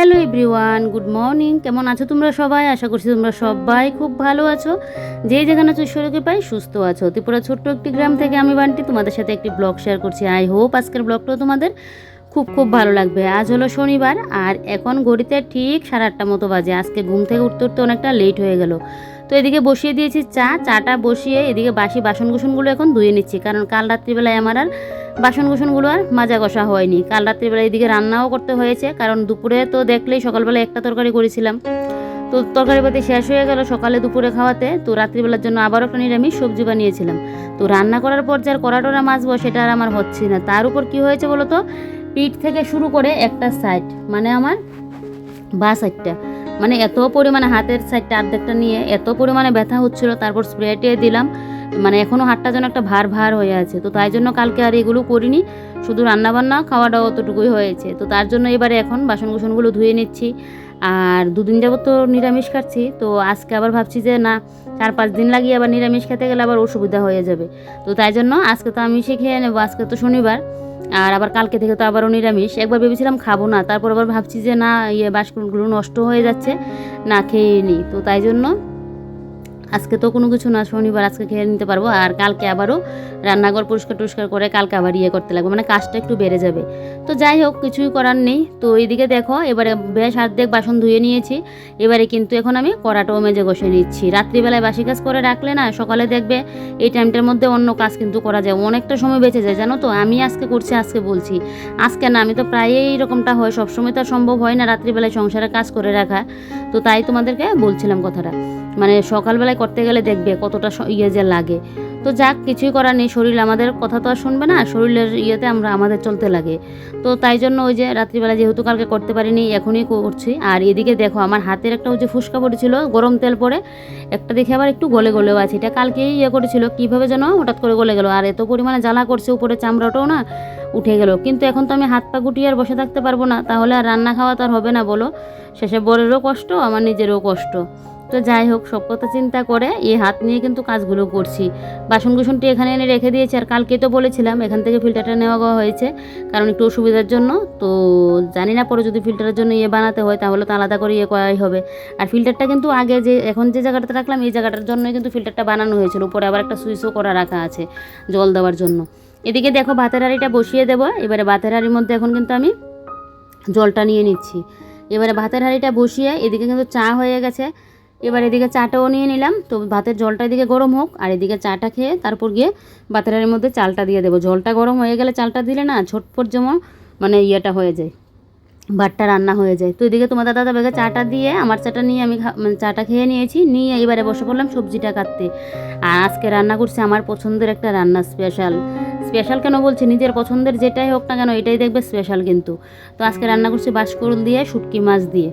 Everyone good morning কেমন আছো তোমরা সবাই? আশা করছি তোমরা সবাই খুব ভালো আছো। যে যেখানে আছো, ঈশ্বরকে পাই, সুস্থ আছো। ত্রিপুরা ছোট্ট একটি গ্রাম থেকে আমি বান্টি, তোমাদের সাথে একটি ব্লগ শেয়ার করছি। আই হোপ আজকের ব্লগটাও তোমাদের খুব খুব ভালো লাগবে। আজ হলো শনিবার, আর এখন ঘড়িতে ঠিক সাড়ে আটটা মতো বাজে। আজকে ঘুম থেকে উঠতে উঠতে অনেকটা লেট হয়ে গেল। তো এদিকে বসিয়ে দিয়েছি চা, চাটা বসিয়ে এদিকে বাসি বাসন কুসনগুলো এখন ধুয়ে নিচ্ছি, কারণ কাল রাত্রিবেলায় আমার আর বাসন কুসনগুলো আর মাজা কষা হয়নি। কাল রাত্রিবেলা এদিকে রান্নাও করতে হয়েছে, কারণ দুপুরে তো দেখলেই সকালবেলা একটা তরকারি করেছিলাম। তো তরকারি পাতি শেষ হয়ে গেল সকালে দুপুরে খাওয়াতে, তো রাত্রিবেলার জন্য আবারও একটা নিরামিষ সবজি বানিয়েছিলাম। তো রান্না করার পর যার কড়াটোরা মাছবো সেটা আর আমার হচ্ছে না। তার উপর কি হয়েছে বলো তো? পিঠ থেকে শুরু করে একটা সাইড মানে আমার বা সাইডটা মানে এত পরিমাণে হাতের সাইডটা অর্ধেকটা নিয়ে এত পরিমাণে ব্যথা হচ্ছিল, তারপর স্প্রে দিলাম। মানে এখনও হাতটা যেন একটা ভার ভার হয়ে আছে। তো তাই জন্য কালকে আর এগুলো করিনি, শুধু রান্নাবান্না খাওয়াটাও অতটুকুই হয়েছে। তো তার জন্য এবারে এখন বাসন কুসনগুলো ধুয়ে নিচ্ছি। আর দুদিন যাবত তো নিরামিষ খাচ্ছি, তো আজকে আবার ভাবছি যে না, চার পাঁচ দিন লাগিয়ে আবার নিরামিষ খেতে গেলে আবার অসুবিধা হয়ে যাবে। তো তাই জন্য আজকে তো আমি খেয়ে নেব, আজকে তো শনিবার। আর আবার কালকে থেকে তো আবারও নিরামিষ। একবার ভেবেছিলাম খাব না, তারপর আবার ভাবছি যে না ইয়ে বাসনগুলো নষ্ট হয়ে যাচ্ছে, না খেয়ে নিই তো তাই জন্য আজকে তো কোনো কিছু না, শনিবার আজকে খেয়ে নিতে পারব। আর কালকে আবারও রান্নাঘর পরিষ্কার টুষ্কার করে কালকে আবার ইয়ে করতে লাগবে। মানে কাজটা একটু বেড়ে যাবে। তো যাই হোক, কিছুই করার নেই। তো এইদিকে দেখো, এবারে বেশ অর্ধেক বাসন ধুয়ে নিয়েছি। এবারে কিন্তু এখন আমি কড়াটাও মেজে বসে নিচ্ছি। রাত্রিবেলায় বাসি কাজ করে রাখলে না, সকালে দেখবে এই টাইমটার মধ্যে অন্য কাজ কিন্তু করা যায়। অনেকটা সময় বেঁচে যায়, জানো তো? আমি আজকে করছি, আজকে বলছি। আজকে না, আমি তো প্রায়ই এরকমটা হয়। সবসময় তো সম্ভব হয় না রাত্রিবেলায় সংসারে কাজ করে রাখা। তো তাই তোমাদেরকে বলছিলাম কথাটা। মানে সকালবেলায় করতে গেলে দেখবে কতটা ইয়ে যে লাগে। তো যাক, কিছুই করার নেই, শরীর আমাদের কথা তো আর শুনবে না, শরীরের ইয়েতে আমরা, আমাদের চলতে লাগে। তো তাই জন্য ওই যে রাত্রিবেলা যেহেতু কালকে করতে পারিনি, এখনই করছি। আর এদিকে দেখো, আমার হাতের একটা ওই যে ফুসকা পড়েছিল, গরম তেল পরে একটা দেখে আবার একটু গলে গলেও আছে। এটা কালকেই ইয়ে করেছিল, কীভাবে যেন হঠাৎ করে গলে গেল। আর এত পরিমাণে জ্বালা করছে, উপরে চামড়াটাও না উঠে গেল। কিন্তু এখন তো আমি হাত পা গুটিয়ে আর বসে থাকতে পারব না। তাহলে আর রান্না খাওয়া তো আর হবে না, বলো। শেষে বরেরও কষ্ট, আমার নিজেরও কষ্ট। তো যাই হোক, সব কথা চিন্তা করে এই হাত নিয়ে কিন্তু কাজগুলো করছি। বাসন কুসনটি এখানে এনে রেখে দিয়েছি, আর কালকে তো বলেছিলাম এখান থেকে ফিল্টারটা নেওয়া হয়েছে, কারণ একটু অসুবিধার জন্য। তো জানি না পরে যদি ফিল্টারের জন্য ইয়ে বানাতে হয়, তাহলে তো আলাদা করে ইয়ে করাই হবে। আর ফিল্টারটা কিন্তু আগে যে, এখন যে জায়গাটাতে রাখলাম, এই জায়গাটার জন্যই কিন্তু ফিল্টারটা বানানো হয়েছিল। উপরে আবার একটা সুইচও করা রাখা আছে জল দেওয়ার জন্য। এদিকে দেখো ভাতের হাঁড়িটা বসিয়ে দেবো। এবারে ভাতের হাঁড়ির মধ্যে এখন কিন্তু আমি জলটা নিয়ে নিচ্ছি। এবারে ভাতের হাঁড়িটা বসিয়ে এদিকে কিন্তু চা হয়ে গেছে। এবার এদিকে চাটাও নিয়ে নিলাম। তো ভাতের জলটা এদিকে গরম হোক, আর এদিকে চাটা খেয়ে তারপর গিয়ে ভাতের হাঁড়ির মধ্যে চালটা দিয়ে দেবো। জলটা গরম হয়ে গেলে চালটা দিলে না ছোটপট যেমন মানে ইয়েটা হয়ে যায়, ভাতটা রান্না হয়ে যায়। তো এদিকে তোমার দাদা বেগে চাটা দিয়ে, আমার চাটা নিয়ে আমি মানে চাটা খেয়ে নিয়েছি। নিয়ে এবারে বসে পড়লাম সবজিটা কাটতে। আর আজকে রান্না করছি আমার পছন্দের একটা রান্না স্পেশাল স্পেশাল কেন বলছি? নিজের পছন্দের যেটাই হোক না কেন এটাই দেখবে স্পেশাল কিন্তু। তো আজকে রান্না করছি বাসকরুল দিয়ে শুটকি মাছ দিয়ে।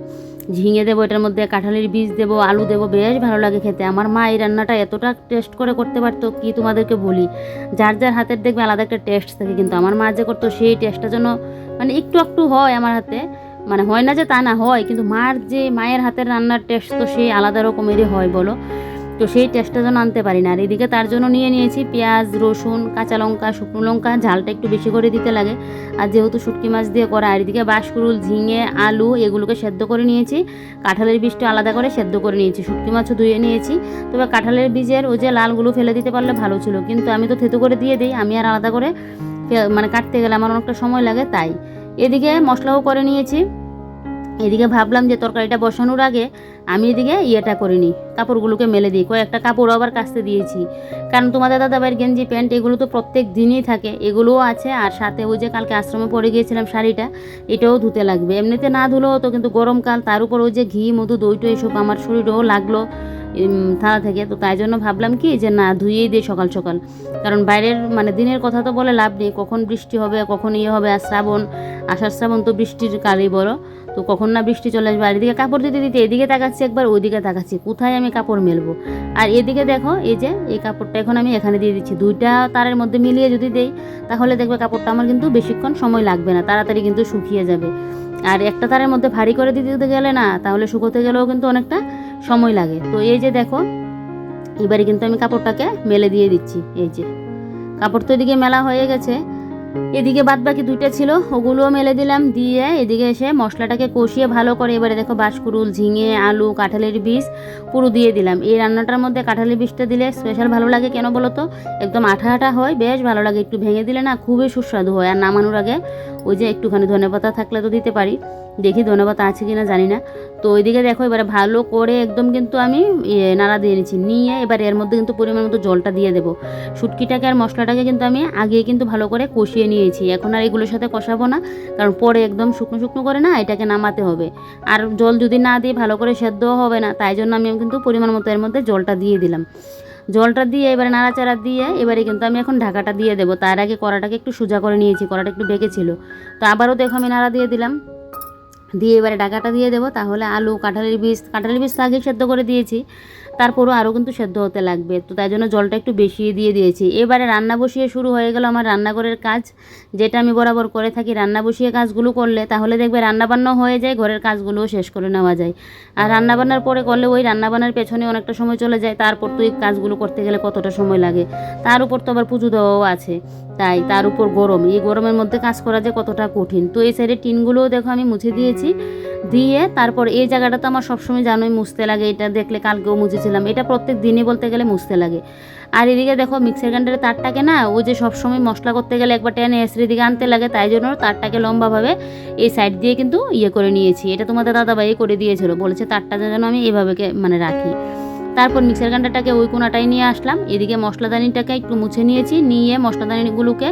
ঝিঙে দেবো এটার মধ্যে কাঁঠালের বীজ দেবো আলু দেবো বেশ ভালো লাগে খেতে। আমার মা এই রান্নাটা এতটা টেস্ট করে করতে পারতো কি তোমাদেরকে বলি? যার যার হাতের দেখবে আলাদা একটা টেস্ট থাকে কিন্তু আমার মা যে করতো সেই টেস্টটা যেন মানে একটু একটু হয় আমার হাতে। মানে হয় না যে তা না হয় কিন্তু মার যে মায়ের হাতের রান্নার টেস্ট তো সেই আলাদা রকমেরই হয় বলো? তো সেই টেস্টটা যেন আনতে পারি না। আর এদিকে তার জন্য নিয়ে নিয়েছি পেঁয়াজ, রসুন, কাঁচা লঙ্কা, শুকনো লঙ্কা, ঝালটা একটু বেশি করে দিতে লাগে। আর যেহেতু শুটকি মাছ দিয়ে করা, আর এদিকে বাঁশকুড়ুল ঝিঙে, আলু এগুলোকে সেদ্ধ করে নিয়েছি। কাঁঠালের বীজটা আলাদা করে সেদ্ধ করে নিয়েছি, শুটকি মাছও ধুয়ে নিয়েছি। তবে কাঁঠালের বীজের ওই যে লালগুলো ফেলে দিতে পারলে ভালো ছিল, কিন্তু আমি তো থেতু করে দিয়ে দিই, আমি আর আলাদা করে মানে কাটতে গেলে আমার অনেকটা সময় লাগে, তাই। এদিকে মশলাও করে নিয়েছি। এদিকে ভাবলাম যে তরকারিটা বসানোর আগে আমি এদিকে ইয়েটা করিনি কাপড়গুলোকে মেলে দিই। কয়েকটা কাপড় আবার কাচতে দিয়েছি। কারণ তোমাদের দাদাভাইয়ের গেঞ্জি, প্যান্ট, এগুলো তো প্রত্যেক দিনই থাকে। এগুলোও আছে। আর সাথে ওই যে কালকে আশ্রমে পরে গিয়েছিলাম শাড়িটা, এটাও ধুতে লাগবে। এমনিতে না ধুলেও হতো কিন্তু গরমকাল, তার উপর ওই যে ঘি, মধু, দইটো এসব আমার শরীরেও লাগল থালা থেকে। তো তাই জন্য ভাবলাম কি যে না, ধুয়েই দিই সকাল সকাল। কারণ বাইরের মানে দিনের কথা তো বলে লাভ নেই। কখন বৃষ্টি হবে, কখন ইয়ে হবে, আর শ্রাবণ, আষাঢ় শ্রাবণ তো বৃষ্টির কালই বড় তো কখন না বৃষ্টি চলে আসবে? আর এদিকে কাপড় দিতে দিতে এদিকে তাকাচ্ছি, একবার ওইদিকে তাকাচ্ছি, কোথায় আমি কাপড় মেলবো? আর এদিকে দেখো, এই যে, এই কাপড়টা এখন আমি এখানে দিয়ে দিচ্ছি। দুইটা তারের মধ্যে মিলিয়ে যদি দেই, তাহলে দেখবে কাপড়টা আমার কিন্তু বেশিক্ষণ সময় লাগবে না, তাড়াতাড়ি কিন্তু শুকিয়ে যাবে। আর একটা তারের মধ্যে ভারী করে দিতে গেলে না, তাহলে শুকোতে গেলেও কিন্তু অনেকটা সময় লাগে। তো এই যে দেখো, এবারে কিন্তু আমি কাপড়টাকে মেলে দিয়ে দিচ্ছি, এই যে। কাপড় তো এদিকে মেলা হয়ে গেছে এদিকে বাদ বাকি দুইটা ছিল, ওগুলোও মেলে দিলাম দিয়ে এদিকে এসে মশলাটাকে কষিয়ে ভালো করে এবারে দেখো বাঁশকুড়ুল, ঝিঙে, আলু, কাঁঠালের বীজ পুরো দিয়ে দিলাম। এই রান্নাটার মধ্যে কাঁঠালের বীজটা দিলে স্পেশাল ভালো লাগে কেন বলো তো? একদম আঠা আঠা হয়, বেশ ভালো লাগে, একটু ভেঙে দিলে না খুবই সুস্বাদু হয় আর নামানোর আগে ওই যে একটুখানি ধনেপাতা থাকলে তো দিতে পারি। দেখি ধনেপাতা আছে কিনা জানি না। তো ওইদিকে দেখো এবারে ভালো করে একদম কিন্তু আমি নাড়া দিয়ে নিচ্ছি। নিয়ে এবার এর মধ্যে কিন্তু পরিমাণ মতো জলটা দিয়ে দেবো। শুটকিটাকে আর মশলাটাকে কিন্তু আমি আগে কিন্তু ভালো করে কষিয়ে নিয়েছি। এখন আর এগুলোর সাথে কষাবো না, কারণ পরে একদম শুকনো শুকনো করে না এটাকে নামাতে হবে। আর জল যদি না দিয়ে ভালো করে সেদ্ধও হবে না, তাই জন্য আমি কিন্তু পরিমাণ মতো এর মধ্যে জলটা দিয়ে দিলাম। জলটা দিয়ে এবারে নাড়াচাড়া দিয়ে এবারে কিন্তু আমি এখন ঢাকাটা দিয়ে দেবো। তার আগে কড়াটাকে একটু সোজা করে নিয়েছি, কড়াটা একটু বেঁকে ছিল। তো আবারও দেখো আমি নাড়া দিয়ে দিলাম। দিয়ে এবারে ডাকাটা দিয়ে দেবো, তাহলে আলু, কাঁঠালের বীজ কাঁঠালের বীজ তো আগেই সেদ্ধ করে দিয়েছি। তারপরও আরও কিন্তু সেদ্ধ হতে লাগবে, তো তাই জন্য জলটা একটু বেশি দিয়ে দিয়েছি। এবারে রান্না বসিয়ে শুরু হয়ে গেল আমার রান্নাঘরের কাজ। যেটা আমি বরাবর করে থাকি, রান্না বসিয়ে কাজগুলো করলে, তাহলে দেখবে রান্নাবান্না হয়ে যায়, ঘরের কাজগুলোও শেষ করে নেওয়া যায়। আর রান্নাবান্নার পরে করলে ওই রান্নাবান্নার পেছনে অনেকটা সময় চলে যায়, তারপর তো এই কাজগুলো করতে গেলে কতটা সময় লাগে? তার উপর তো আবার পুজো দেওয়াও আছে। তাই তার উপর গরম। এই গরমের মধ্যে কাজ করা যে কতটা কঠিন। তো এই সাইডে টিনগুলোও দেখো আমি মুছে দিয়েছি। দিয়ে তারপর এই জায়গাটা তো আমার সবসময় জানোই মুছতে লাগে। এটা দেখলে কালকেও মুছেছিলাম। এটা প্রত্যেক দিনই বলতে গেলে মুছতে লাগে। আর এদিকে দেখো মিক্সার গ্রাইন্ডারের তারটাকে না, ওই যে সবসময় মশলা করতে গেলে একবার টেনে এসরে দিকে আনতে লাগে, তাই জন্য তারটাকে লম্বাভাবে এই সাইড দিয়ে কিন্তু ইয়ে করে নিয়েছি। এটা তোমাদের দাদাভাই করে দিয়েছিল। বলেছে তারটা যেন আমি এভাবে মানে রাখি। তারপর মিক্সার গ্রাইন্ডারটাকে ওই কোনাটাই নিয়ে আসলাম। এদিকে মশলাদানিটাকে একটু মুছে নিয়েছি, নিয়ে মশলাদানিগুলোকে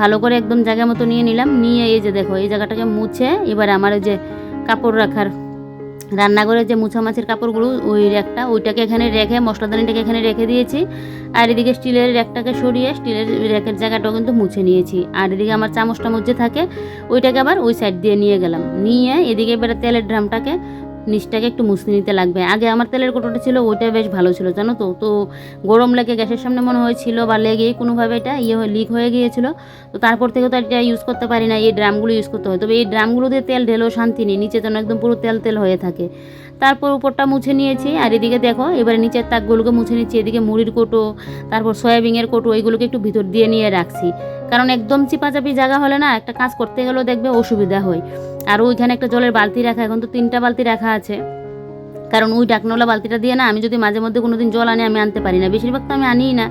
ভালো করে একদম জায়গা মতো নিয়ে নিলাম। নিয়ে এই যে দেখো, এই জায়গাটাকে মুছে এবার আমার ওই যে কাপড় রাখার রান্নাঘরে যে মুছা মাছের কাপড়গুলো, ওই র্যাকটা ওইটাকে এখানে রেখে, মশলাদানিটাকে এখানে রেখে দিয়েছি। আর এদিকে স্টিলের র্যাকটাকে সরিয়ে স্টিলের র্যাকের জায়গাটাও কিন্তু মুছে নিয়েছি। আর এদিকে আমার চামচটা মুছে থাকে, ওইটাকে আবার ওই সাইড দিয়ে নিয়ে গেলাম। নিয়ে এদিকে এবারে তেলের ড্রামটাকে নিচটাকে একটু মুছে নিতে লাগবে। আগে আমার তেলের কোটোটা ছিল ওইটা বেশ ভালো ছিল, জানো তো? তো গরম লেগে গ্যাসের সামনে মনে হয়েছিল বা লেগে কোনোভাবে এটা ইয়ে লিক হয়ে গিয়েছিল। তো তারপর থেকে তো এটা ইউজ করতে পারি না, এই ড্রামগুলো ইউজ করতে হয়। তবে এই ড্রামগুলো দিয়ে তেল ঢেলেও শান্তি নেই, নিচে যেন একদম পুরো তেল তেল হয়ে থাকে। তারপর উপরটা মুছে নিয়েছি, আর এদিকে দেখো, এবারে নিচের তাকগুলোকে মুছে নিচ্ছি, এদিকে মুড়ির কোটো, তারপর সয়াবিনের কোটো এইগুলোকে একটু ভিতর দিয়ে নিয়ে রাখছি। কারণ একদম চিপাচাপি জায়গা হলে না একটা কাজ করতে গেলেও দেখবে অসুবিধা হয়। আর ওইখানে একটা জলের বালতি রাখা, এখন তো তিনটা বালতি রাখা আছে। কারণ ওই ডাকনোলা বালতিটা দিয়ে না আমি যদি মাঝে মধ্যে কোনোদিন জল আনি, আমি আনতে পারি না। বেশিরভাগ তো আমি আনিই না।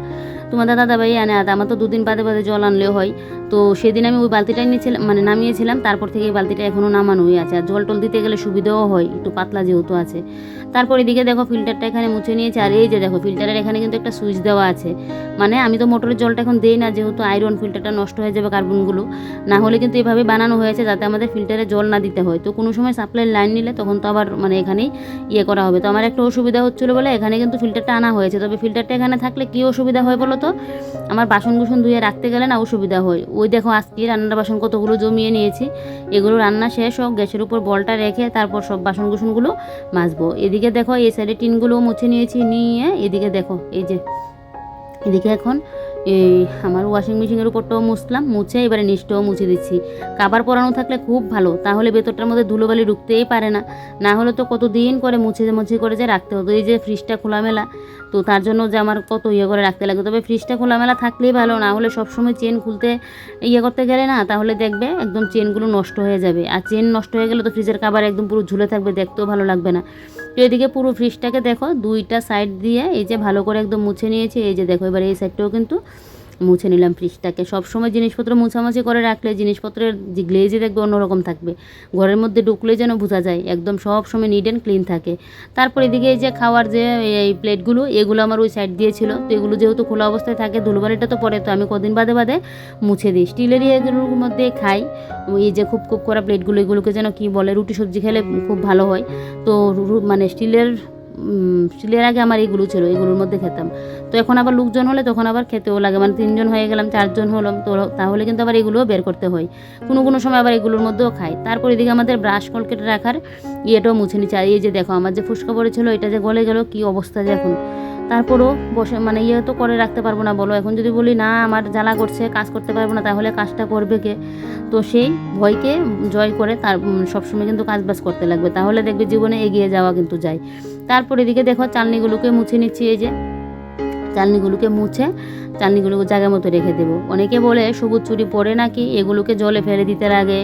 তোমাদের দাদা ভাই আনে, আর আমার তো দুদিন বাদে বাদে জল আনলেও হয়। তো সেদিন আমি ওই বালতিটাই নিয়েছিলাম মানে নামিয়েছিলাম, তারপর থেকে এই বালতিটা এখনও নামানোই আছে। আর জল টল দিতে গেলে সুবিধাও হয়, একটু পাতলা যেহেতু আছে। তারপর এদিকে দেখো ফিল্টারটা এখানে মুছে নিয়েছে, আর এই যে দেখো ফিল্টারের এখানে কিন্তু একটা সুইচ দেওয়া আছে। মানে আমি তো মোটরের জলটা এখন দেই না, যেহেতু আয়রন ফিল্টারটা নষ্ট হয়ে যাবে কার্বনগুলো না হলে কিন্তু এভাবে বানানো হয়েছে, যাতে আমাদের ফিল্টারে জল না দিতে হয়। তো কোনো সময় সাপ্লাই লাইন নিলে তখন তো আবার মানে এখানেই ইয়ে করা হবে। তো আমার একটা অসুবিধা হচ্ছিল বলে এখানে কিন্তু ফিল্টারটা আনা হয়েছে। তবে ফিল্টারটা এখানে থাকলে কী অসুবিধা হয় বলো তো আমার বাসন কুসন ধুয়ে রাখতে গেলে না অসুবিধা হয়। ওই দেখো আজকে রান্নার বাসন কতগুলো জমিয়ে নিয়েছি। এগুলো রান্না শেষ হোক, গ্যাসের উপর বলটা রেখে তারপর সব বাসন কুসনগুলো মাজবো। এদিকে দেখো এই সাইডে টিনগুলো মুছে নিয়েছি, নিয়ে এদিকে দেখো, এই যে, এদিকে এখন এই আমার ওয়াশিং মেশিনের উপরটাও মুছলাম মুছে এবারে নিচটাও মুছে দিচ্ছি। কাবার পরানো থাকলে খুব ভালো তাহলে ভেতরটার মধ্যে ধুলোবালি ঢুকতেই পারে না। না হলে তো কতদিন করে মুছে মুছে করে যে রাখতে হতো এই যে ফ্রিজটা খোলামেলা। তো তার জন্য যে আমার কত ইয়ে করে রাখতে লাগে তবে ফ্রিজটা খোলামেলা থাকলেই ভালো না হলে সবসময় চেন খুলতে ইয়ে করতে গেলে না তাহলে দেখবে একদম চেনগুলো নষ্ট হয়ে যাবে। আর চেন নষ্ট হয়ে গেলে তো ফ্রিজের কাবার একদম পুরো ঝুলে থাকবে দেখতেও ভালো লাগবে না। তো এদিকে পুরো ফ্রিজটাকে দেখো, দুইটা সাইড দিয়ে এই যে ভালো করে একদম মুছে নিয়েছে, এই যে দেখো এবার এই সাইডটাও কিন্তু মুছে নিলাম ফ্রিজটাকে। সবসময় জিনিসপত্র মুছামুছি করে রাখলে জিনিসপত্রের যে গ্লেজে দেখবে অন্যরকম থাকবে। ঘরের মধ্যে ঢুকলে যেন বোঝা যায়, একদম সব সময় নিট অ্যান্ড ক্লিন থাকে। তারপর এদিকে এই যে খাওয়ার যে, এই প্লেটগুলো, এগুলো আমার ওই সাইড দিয়ে ছিল তো এগুলো যেহেতু খোলা অবস্থায় থাকে, ধুলোবালিটা তো পরে তো আমি কদিন বাদে বাদে মুছে দিই। স্টিলের এগুলোর মধ্যে খাই। এই যে খুব খুব করা প্লেটগুলো, এগুলোকে যেন কি বলে, রুটি সবজি খেলে খুব ভালো হয়। তো মানে স্টিলের স্টিলের আগে আমার এগুলো ছিল, এগুলোর মধ্যে খেতাম। তো এখন আবার লোকজন হলে তখন আবার খেতেও লাগে। মানে তিনজন হয়ে গেলাম, চারজন হলাম, তো তাহলে কিন্তু আবার এগুলোও বের করতে হয়। কোনো কোনো সময় আবার এগুলোর মধ্যেও খাই। তারপর এদিকে আমাদের ব্রাশ কলকেট রাখার ইয়েটাও মুছে নিচ্ছে। আর এই যে দেখো, আমার যে ফুসকা পড়েছিল, এটা যে গলে গেল, কি অবস্থা যে এখন? তারপরও বসে মানে ইয়ে তো করে রাখতে পারব না, বলো। এখন যদি বলি, না, আমার জ্বালা করছে, কাজ করতে পারব না, তাহলে কাজটা করবে কে? তো সেই ভয়কে জয় করে তার সবসময় কিন্তু কাজ বাজ করতে লাগবে। তাহলে দেখবে জীবনে এগিয়ে যাওয়া কিন্তু যায়। তারপর এদিকে দেখো, চালনিগুলোকে মুছে নিচ্ছি, এই যে। চালনিগুলোকে মুছে চাটনিগুলো জায়গা মতো রেখে দেবো। অনেকে বলে সবুজ চুরি পরে নাকি? এগুলোকে জলে ফেলে দিতে লাগে।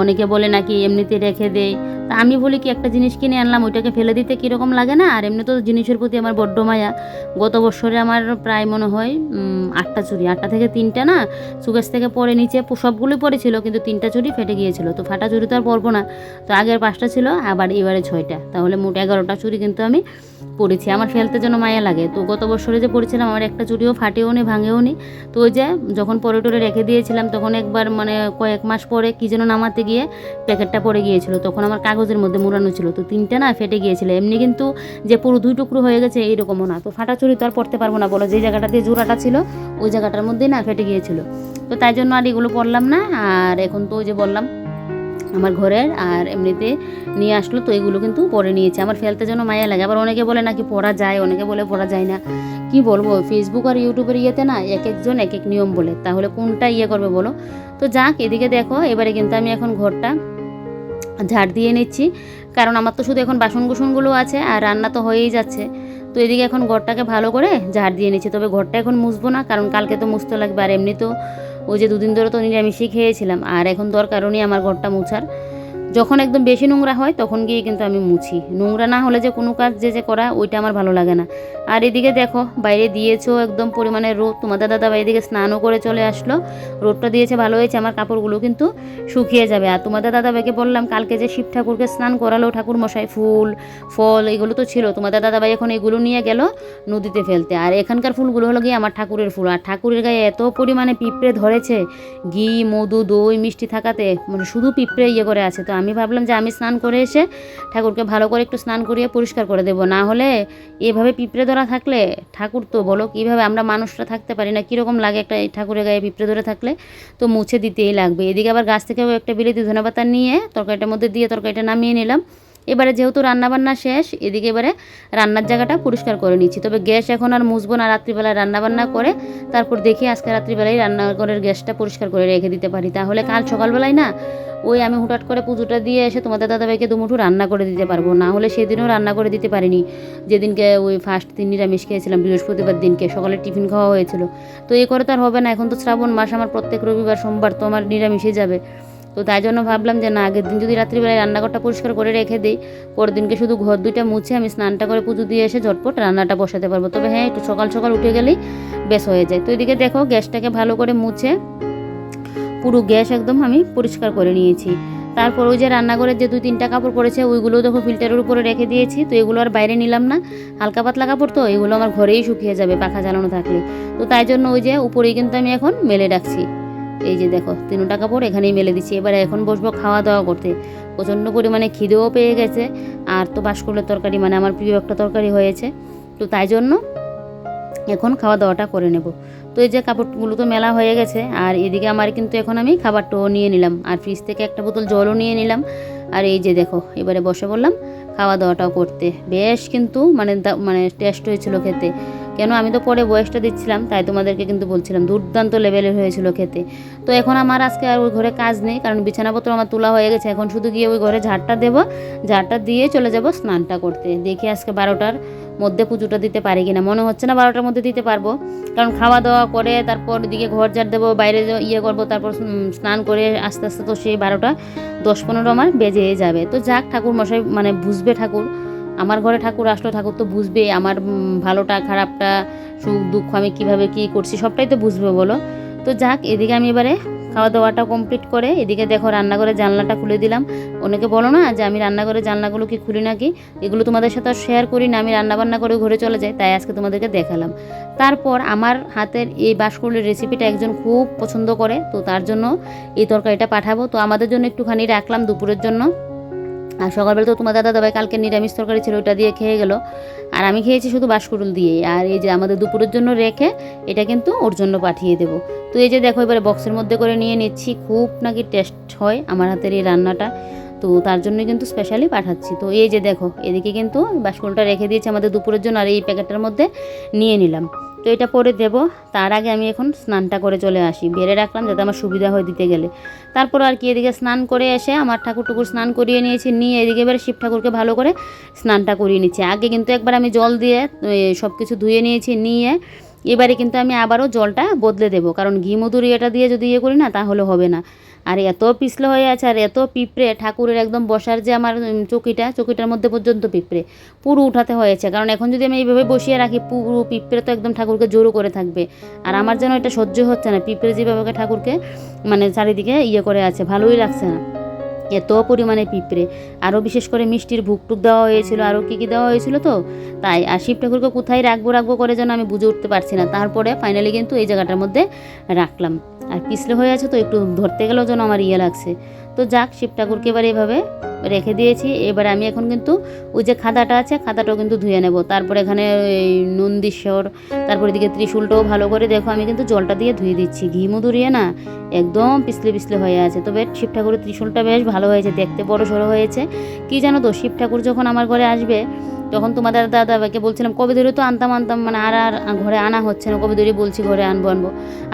অনেকে বলে নাকি এমনিতে রেখে দেয় তা আমি বলি কি, একটা জিনিস কিনে আনলাম, ওইটাকে ফেলে দিতে কীরকম লাগে না? আর এমনি তো জিনিসের প্রতি আমার বড্ড মায়া। গত বছরে আমার প্রায় মনে হয় আটটা চুরি, আটটা থেকে তিনটা না? সুকেশ থেকে পরে নিচে সবগুলোই পড়েছিল, কিন্তু তিনটা চুরি ফেটে গিয়েছিল। তো ফাটা চুরি তো আর পরবো না। তো আগের পাঁচটা ছিল, আবার এবারে ছয়টা। তাহলে মোট এগারোটা চুরি কিন্তু আমি পরেছি আমার ফেলতে যেন মায়া লাগে। তো গত বছরে যে পড়েছিলাম, আমার একটা চুরিও ফাটেও নি ভাঙেও নি। তো ওই যে যখন পরে টরে রেখে দিয়েছিলাম, তখন একবার মানে কয়েক মাস পরে কী যেন নামাতে গিয়ে প্যাকেটটা পড়ে গিয়েছিল। তখন আমার কাগজের মধ্যে মুড়ানো ছিল। তো তিনটে না ফেটে গিয়েছিল। এমনি কিন্তু যে পুরো দুই টুকরো হয়ে গেছে এইরকমও না। তো ফাটা চুরি তো আর পড়তে পারব না বলো। যে জায়গাটা দিয়ে জোড়াটা ছিল, ওই জায়গাটার মধ্যেই না ফেটে গিয়েছিল। তো তাই জন্য আর এগুলো পড়লাম না। আর এখন তো ওই যে বললাম, আমার ঘরের আর এমনিতে নিয়ে আসলো। তো এগুলো কিন্তু পরে নিয়েছে। আমার ফেলতে যেন মায়া লাগে। আবার অনেকে বলে নাকি পড়া যায়, অনেকে বলে পড়া যায় না। কি বলব ফেসবুক আর ইউটিউবের ইয়েতে না এক একজন এক এক নিয়ম বলে। তাহলে কোনটা ইয়ে করবে বলো? তো যাক, এদিকে দেখো, এবারে কিন্তু আমি এখন ঘরটা ঝাড় দিয়ে নিচ্ছি। কারণ আমার তো শুধু এখন বাসন কুসনগুলো আছে আর রান্না তো হয়েই যাচ্ছে। তো এদিকে এখন ঘরটাকে ভালো করে ঝাড় দিয়ে নিচ্ছি। তবে ঘরটা এখন মুছবো না, কারণ কালকে তো মুছতে লাগবে। আর এমনি তো ওই যে দুদিন ধরে তো নিরামিষই খেয়েছিলাম। আর এখন দরকারও নেই আমার ঘরটা মুছার। যখন একদম বেশি নোংরা হয়, তখন গিয়ে কিন্তু আমি মুছি। নোংরা না হলে যে কোনো কাজ যে যে করা, ওইটা আমার ভালো লাগে না। আর এদিকে দেখো, বাইরে দিয়েছ একদম পরিমাণে রোদ। তোমাদের দাদা বাইরে দিকে স্নানও করে চলে আসলো। রোদটা দিয়েছে, ভালো হয়েছে, আমার কাপড়গুলো কিন্তু শুকিয়ে যাবে। আর তোমাদের দাদা ভাইকে বললাম, কালকে যে শিব ঠাকুরকে স্নান করালো, ঠাকুর মশাই ফুল, ফল, এগুলো তো ছিল। তোমাদের দাদা ভাই এখন এগুলো নিয়ে গেল নদীতে ফেলতে। আর এখানকার ফুলগুলো হলো গিয়ে আমার ঠাকুরের ফুল। আর ঠাকুরের গায়ে এত পরিমাণে পিঁপড়ে ধরেছে, ঘি, মধু, দই, মিষ্টি থাকাতে। মানে শুধু পিঁপড়ে ইয়ে করে আছে, তো আমি ভাবলাম যে আমি স্নান করে এসে ঠাকুরকে ভালো করে একটু স্নান করিয়ে পরিষ্কার করে দেবো। না হলে এভাবে পিঁপড়ে ধরা থাকলে ঠাকুর তো বলো কীভাবে আমরা মানুষরা থাকতে পারি না, কীরকম লাগে একটা ঠাকুরের গায়ে পিঁপড়ে ধরে থাকলে? তো মুছে দিতেই লাগবে। এদিকে আবার গাছ থেকেও একটা বিলেতি ধনেপাতা নিয়ে তরকারিটার মধ্যে দিয়ে তরকারিটা নামিয়ে নিলাম। এবারে যেহেতু রান্নাবান্না শেষ, এদিকে এবারে রান্নার জায়গাটা পরিষ্কার করে নিচ্ছি। তবে গ্যাস এখন আর মুছবো না রাত্রিবেলায় রান্নাবান্না করে তারপর দেখি আজকে রাত্রিবেলায় রান্নাঘরের গ্যাসটা পরিষ্কার করে রেখে দিতে পারি। তাহলে কাল সকালবেলায় না, ওই আমি হুটাট করে পুজোটা দিয়ে এসে তোমাদের দাদাভাইকে দুমুঠু রান্না করে দিতে পারব। না হলে সেদিনও রান্না করে দিতে পারিনি। যেদিনকে ওই ফার্স্ট দিন নিরামিষ খেয়েছিলাম, বৃহস্পতিবার দিনকে, সকালে টিফিন খাওয়া হয়েছিল। তো এ করে তো আর হবে না, এখন তো শ্রাবণ মাস, আমার প্রত্যেক রবিবার, সোমবার তো আমার নিরামিষে যাবে। তো তাই জন্য ভাবলাম যে না, আগের দিন যদি রাত্রিবেলায় রান্নাঘরটা পরিষ্কার করে রেখে দিই, পরের দিনকে শুধু ঘর দুইটা মুছে আমি স্নানটা করে পুজো দিয়ে এসে ঝটপট রান্নাটা বসাতে পারব। তবে হ্যাঁ একটু সকাল সকাল উঠে গেলেই বেশ হয়ে যায়। তো এদিকে দেখো, গ্যাসটাকে ভালো করে মুছে পুরো গ্যাস একদম আমি পরিষ্কার করে নিয়েছি। তারপর ওই যে রান্নাঘরের যে দুই তিনটা কাপড় পড়েছে ওইগুলো দেখো ফিল্টারের উপরে রেখে দিয়েছি। তো এগুলো আর বাইরে নিলাম না। হালকা পাতলা কাপড় তো, এগুলো আমার ঘরেই শুকিয়ে যাবে, পাখা জ্বালানো থাকলে। তো তাই জন্য ওই যে উপরেই কিন্তু আমি এখন মেলে রাখছি। এই যে দেখো তিনটা কাপড় এখানেই মেলে দিচ্ছি। এবারে এখন বসবো খাওয়া দাওয়া করতে। প্রচণ্ড পরিমাণে খিদেও পেয়ে গেছে। আর তো বাসকলের তরকারি মানে আমার প্রিয় একটা তরকারি হয়েছে। তো তাই জন্য এখন খাওয়া দাওয়াটা করে নেব। তো এই যে কাপড়গুলো তো মেলা হয়ে গেছে। আর এদিকে আমার কিন্তু এখন আমি খাবারটাও নিয়ে নিলাম। আর ফ্রিজ থেকে একটা বোতল জলও নিয়ে নিলাম। আর এই যে দেখো, এবারে বসে বললাম খাওয়া দাওয়াটাও করতে। বেশ কিন্তু মানে মানে টেস্ট হয়েছিল খেতে। কেন আমি তো পরে বয়সটা দিচ্ছিলাম, তাই তোমাদেরকে কিন্তু বলছিলাম, দুর্দান্ত লেভেলের হয়েছিল খেতে। তো এখন আমার আজকে আর ওই ঘরে কাজ নেই, কারণ বিছানাপত্র আমার তোলা হয়ে গেছে, এখন শুধু গিয়ে ওই ঘরে ঝাড়টা দেবো, ঝাড়টা দিয়ে চলে যাব স্নানটা করতে। দেখি আজকে বারোটার মধ্যে পুজোটা দিতে পারি কিনা, মনে হচ্ছে না বারোটার মধ্যে দিতে পারব। কারণ খাওয়া দাওয়া করে তারপর দিকে ঘর ঝাড় দেবো, বাইরে ইয়ে করব, তারপর স্নান করে আস্তে আস্তে তো সেই বারোটা, দশ পনেরো আমার বেজে যাবে। তো যাক ঠাকুর মশাই মানে বুঝবে ঠাকুর আমার ঘরে ঠাকুর আসলো, ঠাকুর তো বুঝবে আমার ভালোটা, খারাপটা, সুখ, দুঃখ আমি কীভাবে কি করছি, সবটাই তো বুঝবে বলো। তো যাক, এদিকে আমি এবারে খাওয়া দাওয়াটা কমপ্লিট করে, এদিকে দেখো রান্নাঘরের জানলাটা খুলে দিলাম। অনেকে বলো না যে আমি রান্নাঘরের জানলাগুলো কি খুলি নাকি? এগুলো তোমাদের সাথে শেয়ার করি না, আমি রান্নাবান্না করে ঘরে চলে যাই, তাই আজকে তোমাদেরকে দেখালাম। তারপর আমার হাতের এই বাঁশকুড়ির রেসিপিটা একজন খুব পছন্দ করে, তো তার জন্য এই তরকারিটা পাঠাবো। তো আমাদের জন্য একটুখানি রাখলাম দুপুরের জন্য। আর সকালবেলা তো তোমার দাদা দাবাই কালকে নিরামিষ তরকারি ছিল, ওটা দিয়ে খেয়ে গেল। আর আমি খেয়েছি শুধু বাঁশকুড়ুল দিয়ে আর এই যে আমাদের দুপুরের জন্য রেখে, এটা কিন্তু ওর জন্য পাঠিয়ে দেবো। তো এই যে দেখো, এবারে বক্সের মধ্যে করে নিয়ে নিচ্ছি, খুব নাকি টেস্ট হয় আমার হাতের এই রান্নাটা। তো তার জন্য কিন্তু স্পেশালি পাঠাচ্ছি। তো এই যে দেখো, এদিকে কিন্তু বাঁশকুড়ুলটা রেখে দিয়েছি আমাদের দুপুরের জন্য, আর এই প্যাকেটটার মধ্যে নিয়ে নিলাম। তো এটা পরে দেব। তার আগে আমি এখন স্নানটা করে চলে আসি। বেড়ে রাখলাম যাতে আমার সুবিধা হয় দিতে গেলে। তারপর আর কি এদিকে স্নান করে এসে আমার ঠাকুর টুকুর স্নান করিয়ে নিয়েছি। নিয়ে এদিকে এবার শিব ঠাকুরকে ভালো করে স্নানটা করিয়ে নিচ্ছি। আগে কিন্তু একবার আমি জল দিয়ে সব কিছু ধুয়ে নিয়েছি, নিয়ে এবারে কিন্তু আমি আবারও জলটা বদলে দেবো। কারণ ঘি মধুর এটা দিয়ে যদি ইয়ে করি না, তাহলে হবে না। আর এত পিছলে হয়ে আছে, আর এত পিঁপড়ে, ঠাকুরের একদম বসার যে আমার চকিটা, চকিটার মধ্যে পর্যন্ত পিঁপড়ে। পুরো উঠাতে হয়েছে। কারণ এখন যদি আমি এইভাবে বসিয়ে রাখি, পুরো পিঁপড়ে তো একদম ঠাকুরকে জোরও করে থাকবে। আর আমার যেন এটা সহ্য হচ্ছে না, পিঁপড়ে যেভাবে ঠাকুরকে মানে চারিদিকে ইয়ে করে আছে, ভালোই লাগছে না। এত পরিমাণে পিঁপড়ে। আরও বিশেষ করে মিষ্টির ভুকটুক দেওয়া হয়েছিল আরও কী কী দেওয়া হয়েছিল তো? তাই আর শিব ঠাকুরকে কোথায় রাখব রাখব করে যেন আমি বুঝে উঠতে পারছি না। তারপরে ফাইনালি কিন্তু এই জায়গাটার মধ্যে রাখলাম। আর পিছলে হয়ে আছে তো একটু ধরতে গেলেও যেন আমার ইয়ে লাগছে। তো যাক, শিব ঠাকুরকে এবার এভাবে রেখে দিয়েছি। এবার আমি এখন কিন্তু ওই যে খাদাটা আছে, খাদাটাও কিন্তু ধুয়ে নেব। তারপর এখানে নন্দীশ্বর তারপর এদিকে ত্রিশূলটাও ভালো করে দেখো, আমি কিন্তু জলটা দিয়ে ধুয়ে দিচ্ছি। ঘি মধুরিয়ে না একদম পিছলে পিছলে হয়ে আছে। তবে শিব ঠাকুরের ত্রিশূলটা বেশ ভালো হয়েছে, দেখতে বড় সড়ো হয়েছে। কি জানো তো, শিব ঠাকুর যখন আমার ঘরে আসবে, তখন তোমাদের দাদাকে বলছিলাম, কবে ধরে তো আনতাম আনতাম মানে আর আর ঘরে আনা হচ্ছে না, কবে ধরে বলছি ঘরে আনব আনব,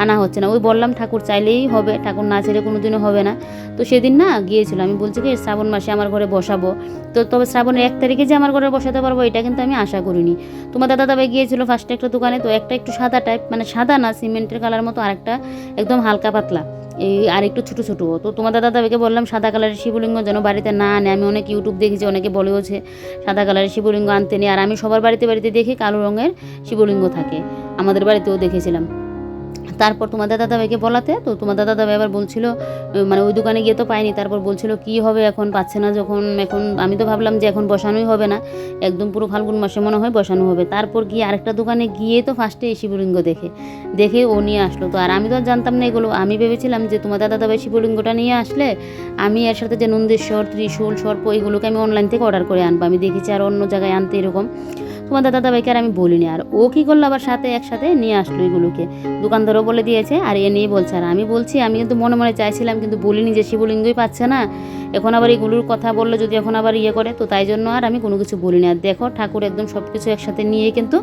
আনা হচ্ছে না। ওই বললাম, ঠাকুর চাইলেই হবে, ঠাকুর না চাইলে কোনো দিনও হবে না। তো সেদিন না গিয়েছিল, আমি বলছি কি, শ্রাবণ মাসে আমার ঘরে বসাবো। তো তবে শ্রাবণের এক তারিখে যে আমার ঘরে বসাতে পারব, এটা কিন্তু আমি আশা করিনি। তোমার দাদা দাবাই গিয়েছিল ফার্স্টে একটা দোকানে, তো একটা একটু সাদা টাইপ মানে সাদা না সিমেন্টের কালার মতো আরেকটা, একদম হালকা পাতলা। এই আর একটু ছোটো ছোটো। তো তোমার দাদা দাবাইকে বললাম, সাদা কালারের শিবলিঙ্গ যেন বাড়িতে না আনে। আমি অনেক ইউটিউব দেখেছি, অনেকে বলেওছে সাদা কালারের শিবলিঙ্গ আনতে নেই আর আমি সবার বাড়িতে বাড়িতে দেখি কালো রঙের শিবলিঙ্গ থাকে। আমাদের বাড়িতেও দেখেছিলাম। তারপর তোমার দাদা দাবাইকে বলাতে, তো তোমার দাদা দাবাই আবার বলছিল মানে ওই দোকানে গিয়ে তো পাইনি তারপর বলছিল, কি হবে এখন? পাচ্ছে না যখন, এখন আমি তো ভাবলাম যে এখন বসানোই হবে না, একদম পুরো ফাল্গুন মাসে মনে হয় বসানো হবে। তারপর গিয়ে আরেকটা দোকানে গিয়ে তো ফার্স্টে এই শিবলিঙ্গ দেখে দেখে ও নিয়ে আসলো। তো আর আমি তো জানতাম না এগুলো। আমি ভেবেছিলাম যে তোমার দাদা দাবাই শিবলিঙ্গটা নিয়ে আসলে আমি এর সাথে যে নন্দেশ্বর, ত্রিশূল, সর্প, এগুলোকে আমি অনলাইন থেকে অর্ডার করে আনব। আমি দেখেছি আর অন্য জায়গায় আনতে এরকম। তোমার দাদা দাবাইকে আর আমি বলিনি। আর ও কী করল আবার সাথে একসাথে? নিয়ে আসলো এগুলোকে। দোকানদারও বলে দিয়েছে, আর এ নিয়ে বলছে, আর আমি বলছি, আমি কিন্তু মনে মনে চাইছিলাম, কিন্তু বলিনি যে শিবলিঙ্গই পাচ্ছে না। এখন আবার এগুলোর কথা বললে, যদি এখন আবার ইয়ে করে, তো তাই জন্য আর আমি কোনো কিছু বলিনি। আর দেখো, ঠাকুর একদম সব কিছু একসাথে নিয়ে কিন্তু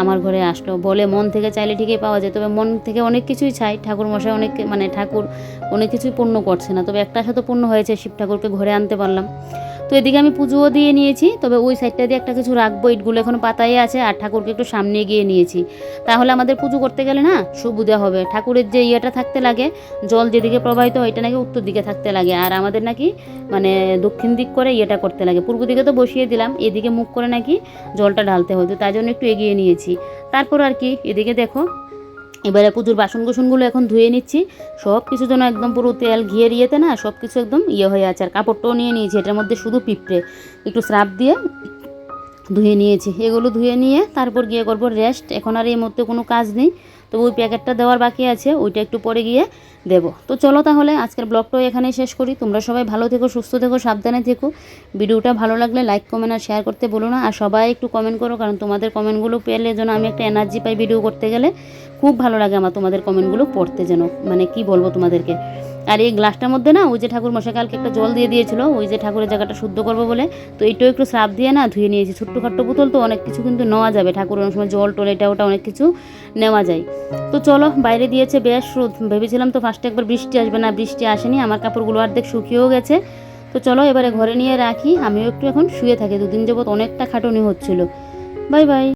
আমার ঘরে আসলো। বলে মন থেকে চাইলে ঠিকই পাওয়া যায়, তবে মন থেকে অনেক কিছুই চাই। ঠাকুর মশাই অনেক মানে ঠাকুর অনেক কিছুই পূর্ণ করছে না। তবে একটা সাথে পূর্ণ হয়েছে, শিব ঠাকুরকে ঘরে আনতে পারলাম। তো এদিকে আমি পুজোও দিয়ে নিয়েছি, তবে ওই সাইডটা দিয়ে একটা কিছু রাখব। ইটগুলো এখন পাতাই আছে আর ঠাকুরকে একটু সামনে গিয়ে নিয়েছি। তাহলে আমাদের পুজো করতে গেলে না সুবিধা হবে। ঠাকুরের যে ইয়েটা থাকতে লাগে, জল যেদিকে প্রবাহিত হয় এটা নাকি উত্তর দিকে থাকতে লাগে। আর আমাদের নাকি মানে দক্ষিণ দিক করে ইয়েটা করতে লাগে। পূর্ব দিকে তো বসিয়ে দিলাম, এদিকে মুখ করে নাকি জলটা ঢালতে হয় তো তাই জন্য একটু এগিয়ে নিয়েছি। তারপর আর কি, এদিকে দেখো এবারে পুজোর বাসন কুসনগুলো এখন ধুয়ে নিচ্ছি। সব কিছু যেন একদম পুরো তেল ঘিয়ে ইয়েতে না, সব কিছু একদম ইয়ে হয়ে আছে। আর কাপড়টাও নিয়ে নিয়েছি, এটার মধ্যে শুধু পিঁপড়ে। একটু স্রাপ দিয়ে ধুয়ে নিয়েছি। এগুলো ধুয়ে নিয়ে তারপর গিয়ে করব রেস্ট এখন আর এই মধ্যে কোনো কাজ নেই। তো ওই প্যাকেটটা দেওয়ার বাকি আছে, ওইটা একটু পরে গিয়ে দেব। তো চলো তাহলে আজকের ব্লগটাও এখানেই শেষ করি। তোমরা সবাই ভালো থেকো, সুস্থ থেকো, সাবধানে থেকো। ভিডিওটা ভালো লাগলে লাইক, কমেন্ট আর শেয়ার করতে বলো না। আর সবাই একটু কমেন্ট করো, কারণ তোমাদের কমেন্টগুলো পেলে যেন আমি একটা এনার্জি পাই ভিডিও করতে গেলে। খুব ভালো লাগে আমার তোমাদের কমেন্টগুলো পড়তে যেন মানে কি বলব তোমাদেরকে? আর এই গ্লাসটার মধ্যে না, ওই যে ঠাকুর মশাই কালকে একটা জল দিয়ে দিয়েছিল, ওই যে ঠাকুরের জায়গাটা শুদ্ধ করব বলে, তো এইটাও একটু স্রাপ দিয়ে না ধুয়ে নিয়েছি। ছোট্ট খাট্ট বোতল তো অনেক কিছু কিন্তু নেওয়া যাবে ঠাকুরের অনেক সময় জল টল এটা ওটা অনেক কিছু নেওয়া যায়। তো চলো, বাইরে দিয়েছে বেশ রোদ, ভেবেছিলাম তো ফার্স্টে একবার বৃষ্টি আসবে না, বৃষ্টি আসেনি, আমার কাপড়গুলো অর্ধেক শুকিয়েও গেছে। তো চলো, এবারে ঘরে নিয়ে রাখি, আমিও একটু এখন শুয়ে থাকি, দুদিন যাবত অনেকটা খাটুনি হচ্ছিল। Bye bye.